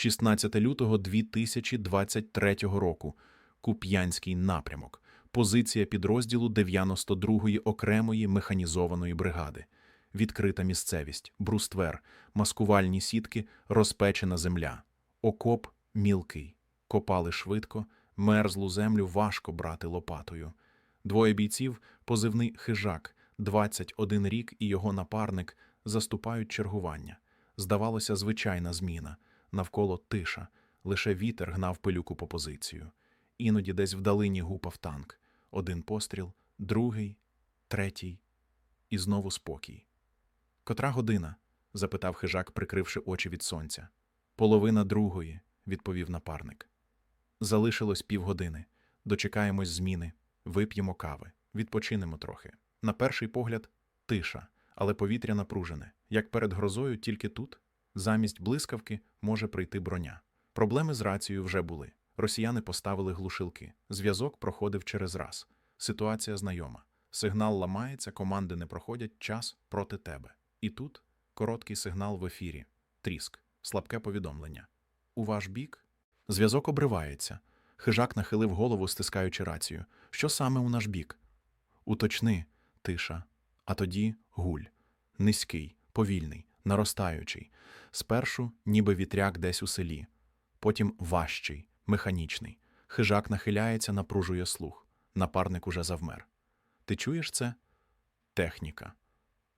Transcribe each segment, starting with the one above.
16 лютого 2023 року. Куп'янський напрямок. Позиція підрозділу 92-ї окремої механізованої бригади. Відкрита місцевість, бруствер, маскувальні сітки, розпечена земля. Окоп мілкий. Копали швидко, мерзлу землю важко брати лопатою. Двоє бійців, позивний хижак, 21 рік і його напарник заступають чергування. Здавалося, звичайна зміна. Навколо тиша, лише вітер гнав пилюку по позицію. Іноді десь вдалині гупав танк. Один постріл, другий, третій, і знову спокій. Котра година? запитав хижак, прикривши очі від сонця. Половина другої, відповів напарник. Залишилось півгодини. Дочекаємось зміни, вип'ємо кави, відпочинемо трохи. На перший погляд тиша, але повітря напружене. Як перед грозою, тільки тут, замість блискавки, може прийти броня. Проблеми з рацією вже були. Росіяни поставили глушилки. Зв'язок проходив через раз. Ситуація знайома. Сигнал ламається, команди не проходять, час проти тебе. І тут короткий сигнал в ефірі. Тріск, слабке повідомлення. У ваш бік? Зв'язок обривається. Хижак нахилив голову, стискаючи рацію. Що саме у наш бік? Уточни, тиша. А тоді гуль. Низький, повільний, наростаючий. Спершу ніби вітряк десь у селі, потім важчий, механічний. Хижак нахиляється, напружує слух. Напарник уже завмер. Ти чуєш це? Техніка.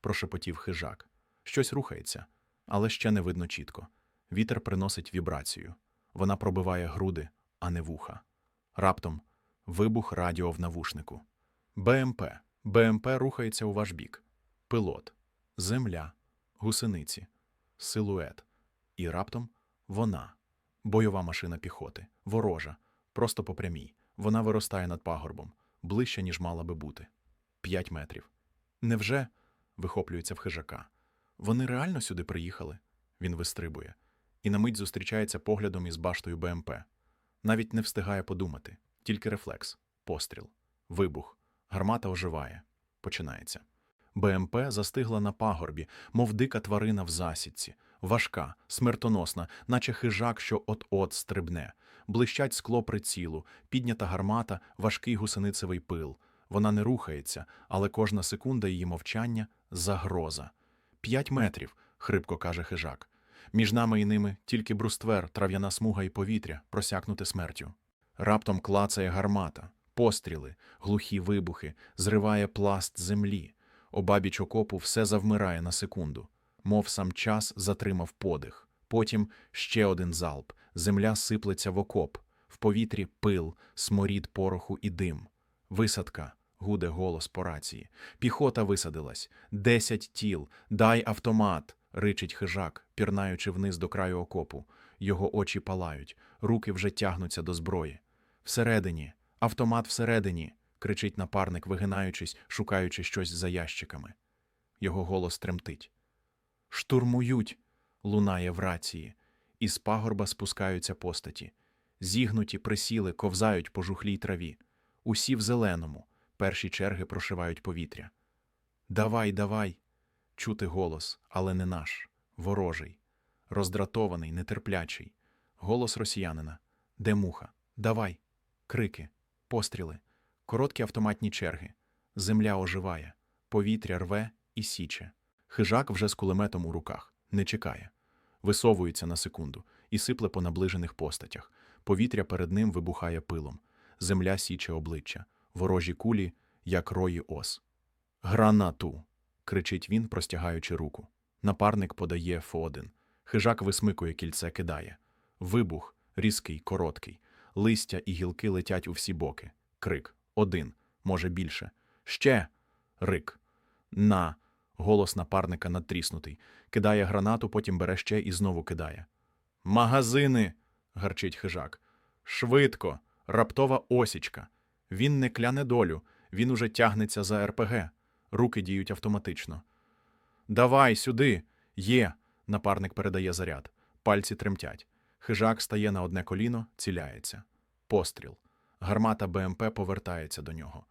прошепотів хижак. Щось рухається, але ще не видно чітко. Вітер приносить вібрацію. Вона пробиває груди, а не вуха. Раптом вибух радіо в навушнику. БМП. БМП рухається у ваш бік. Пилот. Земля. Гусениці. Силует. І раптом вона. Бойова машина піхоти. Ворожа. Просто по прямій. Вона виростає над пагорбом. Ближче, ніж мала би бути. П'ять метрів. Невже? вихоплюється в хижака. Вони реально сюди приїхали? Він вистрибує. І на мить зустрічається поглядом із баштою БМП. Навіть не встигає подумати. Тільки рефлекс. Постріл. Вибух. Гармата оживає. Починається. БМП застигла на пагорбі, мов дика тварина в засідці. Важка, смертоносна, наче хижак, що от-от стрибне. Блищать скло прицілу, піднята гармата, важкий гусеницевий пил. Вона не рухається, але кожна секунда її мовчання загроза. П'ять метрів, хрипко каже хижак. Між нами і ними тільки бруствер, трав'яна смуга і повітря, просякнуте смертю. Раптом клацає гармата, постріли, глухі вибухи, зриває пласт землі. Обабіч окопу все завмирає на секунду, мов сам час затримав подих. Потім ще один залп, земля сиплеться в окоп, в повітрі пил, сморід пороху і дим. Висадка, гуде голос по рації. Піхота висадилась. Десять тіл. Дай автомат. ричить хижак, пірнаючи вниз до краю окопу. Його очі палають, руки вже тягнуться до зброї. Всередині, автомат всередині. Кричить напарник, вигинаючись, шукаючи щось за ящиками. Його голос тремтить. Штурмують. лунає в рації. Із пагорба спускаються постаті. Зігнуті, присіли, ковзають по жухлій траві. Усі в зеленому. Перші черги прошивають повітря. Давай, давай. Чути голос, але не наш, ворожий, роздратований, нетерплячий. Голос росіянина. Де муха? Давай. Крики, постріли, короткі автоматні черги. Земля оживає, повітря рве і січе. Хижак вже з кулеметом у руках, не чекає. Висовується на секунду і сипле по наближених постатях. Повітря перед ним вибухає пилом. Земля січе обличчя, ворожі кулі, як рої ос. Гранату. кричить він, простягаючи руку. Напарник подає Ф1. Хижак висмикує кільце, кидає. Вибух, різкий, короткий. Листя і гілки летять у всі боки. Крик. Один, може більше. Ще. Рик. На. Голос напарника надтріснутий. Кидає гранату, потім бере ще і знову кидає. Магазини. гарчить хижак. Швидко. Раптова осічка. Він не кляне долю, він уже тягнеться за РПГ. Руки діють автоматично. Давай сюди. Є. Напарник передає заряд. Пальці тремтять. Хижак стає на одне коліно, ціляється. Постріл. Гармата БМП повертається до нього.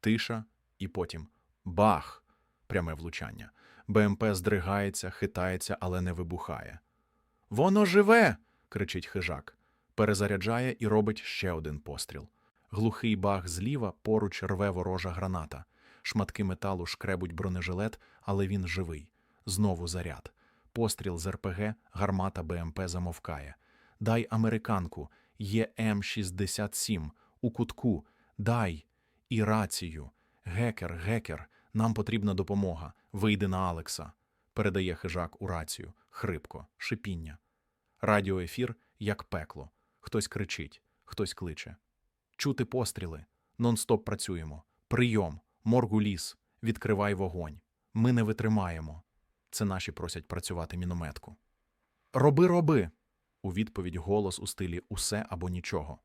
Тиша і потім бах! Пряме влучання. БМП здригається, хитається, але не вибухає. Воно живе. кричить хижак. Перезаряджає і робить ще один постріл. Глухий бах зліва поруч рве ворожа граната. Шматки металу шкребуть бронежилет, але він живий. Знову заряд. Постріл з РПГ, гармата БМП замовкає. Дай американку, є М67, у кутку, дай. І рацію. Гекер, гекер, нам потрібна допомога. Вийди на Алекса. Передає хижак у рацію. Хрипко, шипіння. Радіоефір, як пекло. Хтось кричить, хтось кличе. Чути постріли. Нон-стоп працюємо. Прийом. Моргу ліс. Відкривай вогонь. Ми не витримаємо. Це наші просять працювати мінометку. Роби, роби. У відповідь голос у стилі усе або нічого.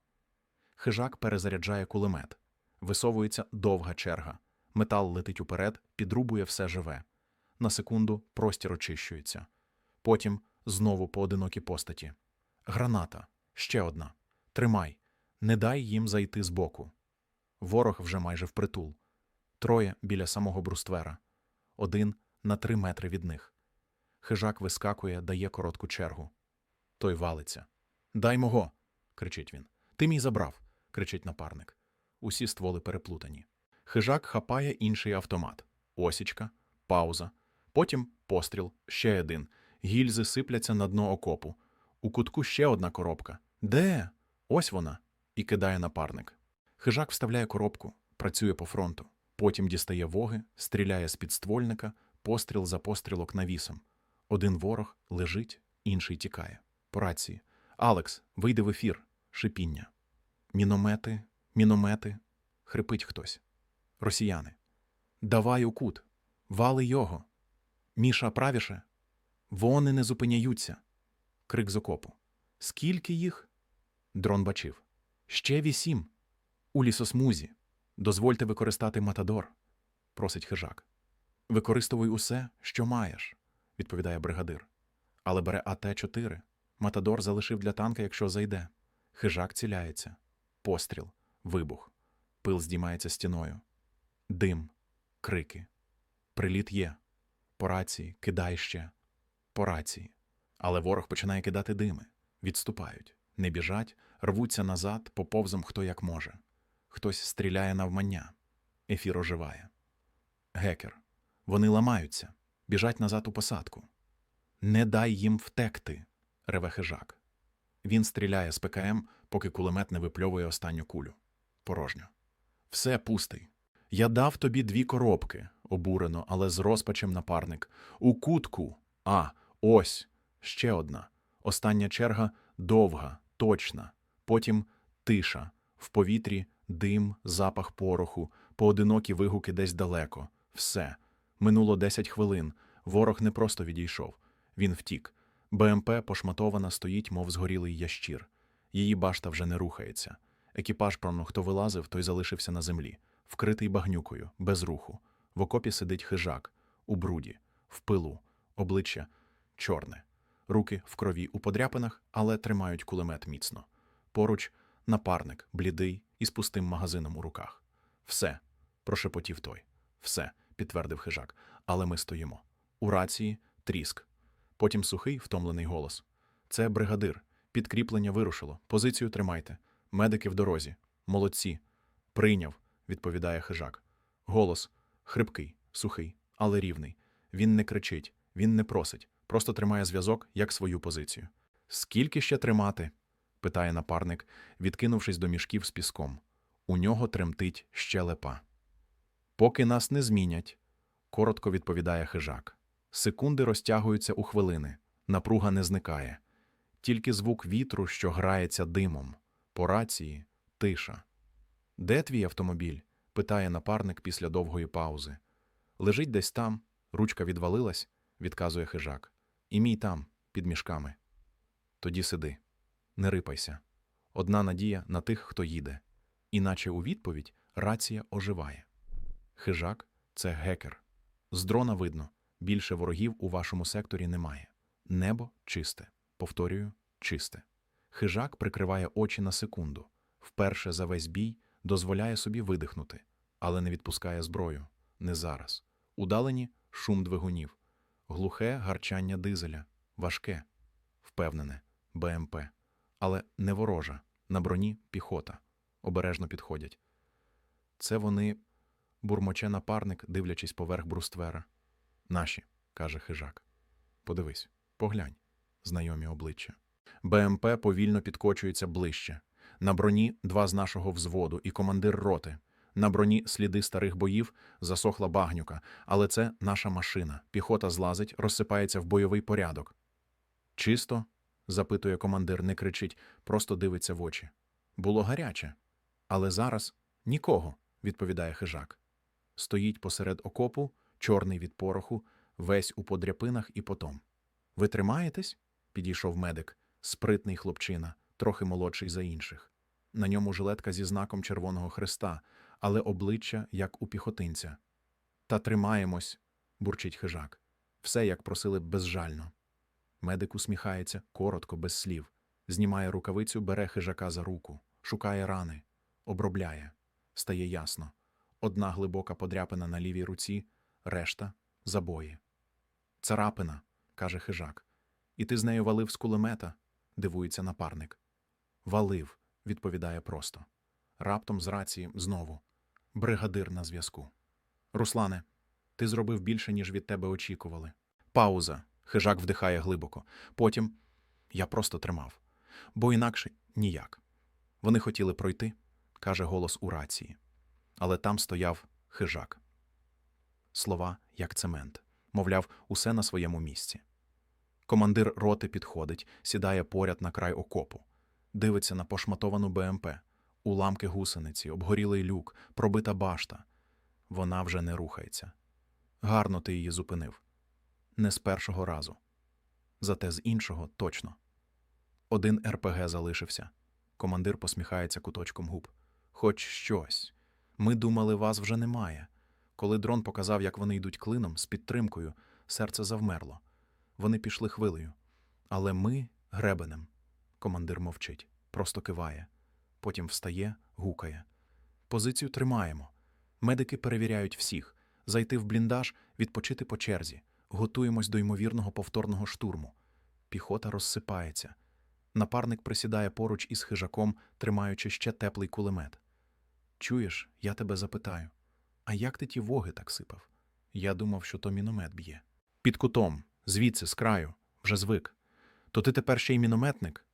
Хижак перезаряджає кулемет. Висовується довга черга. Метал летить уперед, підрубує все живе. На секунду простір очищується. Потім знову поодинокі постаті. Граната. Ще одна. Тримай. Не дай їм зайти збоку. Ворог вже майже впритул. Троє біля самого бруствера. Один на три метри від них. Хижак вискакує, дає коротку чергу. Той валиться. Дай мого. кричить він. Ти мій забрав. Кричить напарник. Усі стволи переплутані. Хижак хапає інший автомат. Осічка, пауза. Потім постріл, ще один. Гільзи сипляться на дно окопу. У кутку ще одна коробка. Де? Ось вона. І кидає напарник. Хижак вставляє коробку, працює по фронту. Потім дістає воги, стріляє з підствольника, постріл за пострілок навісом. Один ворог лежить, інший тікає. По рації. Алекс, вийди в ефір. Шипіння. Міномети, міномети. Хрипить хтось. Росіяни. Давай у кут. Вали його. Міша правіше. Вони не зупиняються. Крик з окопу. Скільки їх? Дрон бачив. Ще вісім. У лісосмузі. Дозвольте використати Матадор, просить хижак. Використовуй усе, що маєш, відповідає бригадир. Але бере АТ-4. Матадор залишив для танка, якщо зайде. Хижак ціляється. Постріл, вибух. Пил здіймається стіною. Дим, крики. Приліт є. По рації, кидай ще. По рації. Але ворог починає кидати дими. Відступають, не біжать, рвуться назад, поповзом хто як може. Хтось стріляє навмання. Ефір оживає. Гекер. Вони ламаються, біжать назад у посадку. Не дай їм втекти, реве хижак. Він стріляє з ПКМ, поки кулемет не випльовує останню кулю. Порожньо. Все пустий. Я дав тобі дві коробки, обурено, але з розпачем напарник. У кутку. А, ось. Ще одна. Остання черга довга, точна. Потім тиша. В повітрі дим, запах пороху, поодинокі вигуки десь далеко. Все. Минуло 10 хвилин. Ворог не просто відійшов. Він втік. БМП пошматована стоїть, мов згорілий ящір. Її башта вже не рухається. Екіпаж, певно, хто вилазив, той залишився на землі, вкритий багнюкою, без руху. В окопі сидить хижак, у бруді, в пилу, обличчя чорне, руки в крові у подряпинах, але тримають кулемет міцно. Поруч напарник, блідий і з пустим магазином у руках. Все, прошепотів той. Все, підтвердив хижак. Але ми стоїмо. У рації тріск. Потім сухий, втомлений голос. Це бригадир. Підкріплення вирушило. Позицію тримайте. Медики в дорозі. Молодці. Прийняв, відповідає хижак. Голос хрипкий, сухий, але рівний. Він не кричить, він не просить, просто тримає зв'язок як свою позицію. Скільки ще тримати? питає напарник, відкинувшись до мішків з піском. У нього тремтить щелепа. Поки нас не змінять, коротко відповідає хижак. Секунди розтягуються у хвилини, напруга не зникає. Тільки звук вітру, що грається димом. По рації тиша. Де твій автомобіль? питає напарник після довгої паузи. Лежить десь там, ручка відвалилась, відказує хижак. І мій там, під мішками. Тоді сиди, не рипайся. Одна надія на тих, хто їде. Іначе у відповідь рація оживає. Хижак це гекер. З дрона видно, більше ворогів у вашому секторі немає. Небо чисте. Повторюю, чисте. Хижак прикриває очі на секунду. Вперше за весь бій дозволяє собі видихнути, але не відпускає зброю. Не зараз. Удалені шум двигунів, глухе гарчання дизеля, важке, впевнене, БМП. Але не ворожа. На броні піхота. Обережно підходять. Це вони, бурмоче напарник, дивлячись поверх бруствера. Наші, каже хижак. Подивись, поглянь, знайомі обличчя. БМП повільно підкочується ближче. На броні два з нашого взводу і командир роти. На броні сліди старих боїв, засохла багнюка, але це наша машина. Піхота злазить, розсипається в бойовий порядок. Чисто? запитує командир, не кричить, просто дивиться в очі. Було гаряче. Але зараз нікого, відповідає хижак. Стоїть посеред окопу, чорний від пороху, весь у подряпинах і потом. Ви тримаєтесь? Підійшов медик, спритний хлопчина, трохи молодший за інших. На ньому жилетка зі знаком Червоного Христа, але обличчя як у піхотинця. Та тримаємось, бурчить хижак. Все, як просили, безжально. Медик усміхається, коротко, без слів. Знімає рукавицю, бере хижака за руку, шукає рани, обробляє. Стає ясно. Одна глибока подряпина на лівій руці, решта забої. Царапина, каже хижак. І ти з нею валив з кулемета? дивується напарник. Валив, відповідає просто. Раптом з рації знову. Бригадир на зв'язку. Руслане, ти зробив більше, ніж від тебе очікували. Пауза. Хижак вдихає глибоко. Потім я просто тримав. Бо інакше ніяк. Вони хотіли пройти, каже голос у рації. Але там стояв хижак. Слова як цемент. Мовляв, усе на своєму місці. Командир роти підходить, сідає поряд на край окопу, дивиться на пошматовану БМП, уламки гусениці, обгорілий люк, пробита башта. Вона вже не рухається. Гарно ти її зупинив. Не з першого разу. Зате з іншого точно. Один РПГ залишився. Командир посміхається куточком губ. Хоч щось. Ми думали, вас вже немає. Коли дрон показав, як вони йдуть клином з підтримкою, серце завмерло. Вони пішли хвилею. Але ми гребенем. Командир мовчить, просто киває. Потім встає, гукає. Позицію тримаємо. Медики перевіряють всіх. Зайти в бліндаж, відпочити по черзі. Готуємось до ймовірного повторного штурму. Піхота розсипається. Напарник присідає поруч із хижаком, тримаючи ще теплий кулемет. Чуєш, я тебе запитаю. А як ти ті воги так сипав? Я думав, що то міномет б'є. Під кутом, звідси, з краю, вже звик. То ти тепер ще й мінометник?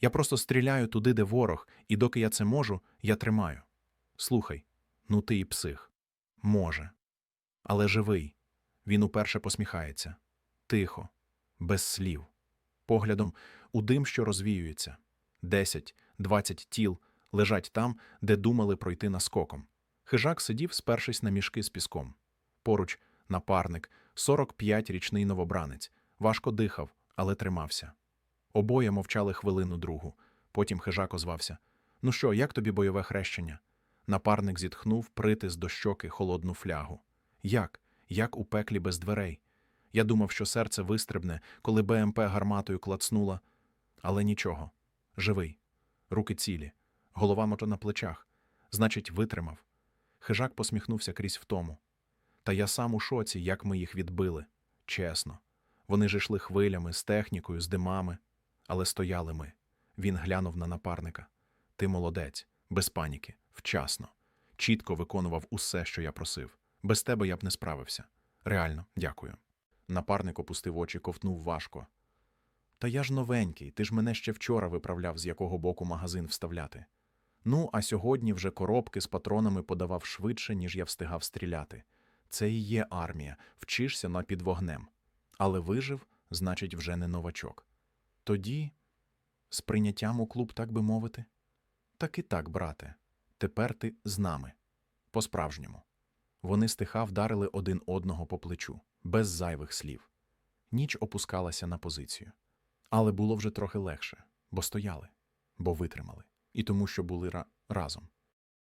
Я просто стріляю туди, де ворог, і доки я це можу, я тримаю. Слухай, ну ти і псих. Може. Але живий. Він уперше посміхається. Тихо, без слів. Поглядом у дим, що розвіюється. Десять, двадцять тіл лежать там, де думали пройти наскоком. Хижак сидів, спершись на мішки з піском. Поруч напарник, 45-річний новобранець. Важко дихав, але тримався. Обоє мовчали хвилину другу. Потім хижак озвався. Ну що, як тобі бойове хрещення? Напарник зітхнув притис до щоки холодну флягу. Як? Як у пеклі без дверей? Я думав, що серце вистрибне, коли БМП гарматою клацнула. Але нічого. Живий. Руки цілі. Голова мото на плечах. Значить, витримав. Хижак посміхнувся крізь втому. Та я сам у шоці, як ми їх відбили. Чесно. Вони ж йшли хвилями, з технікою, з димами. Але стояли ми. Він глянув на напарника. Ти молодець, без паніки, вчасно. Чітко виконував усе, що я просив. Без тебе я б не справився. Реально, дякую. Напарник опустив очі, ковтнув важко. Та я ж новенький, ти ж мене ще вчора виправляв, з якого боку магазин вставляти. Ну, а сьогодні вже коробки з патронами подавав швидше, ніж я встигав стріляти. Це і є армія, вчишся на під вогнем. Але вижив, значить, вже не новачок. Тоді, з прийняттям у клуб, так би мовити? Так і так, брате, тепер ти з нами. По-справжньому. Вони стиха вдарили один одного по плечу, без зайвих слів. Ніч опускалася на позицію. Але було вже трохи легше, бо стояли, бо витримали, і тому, що були ра- разом.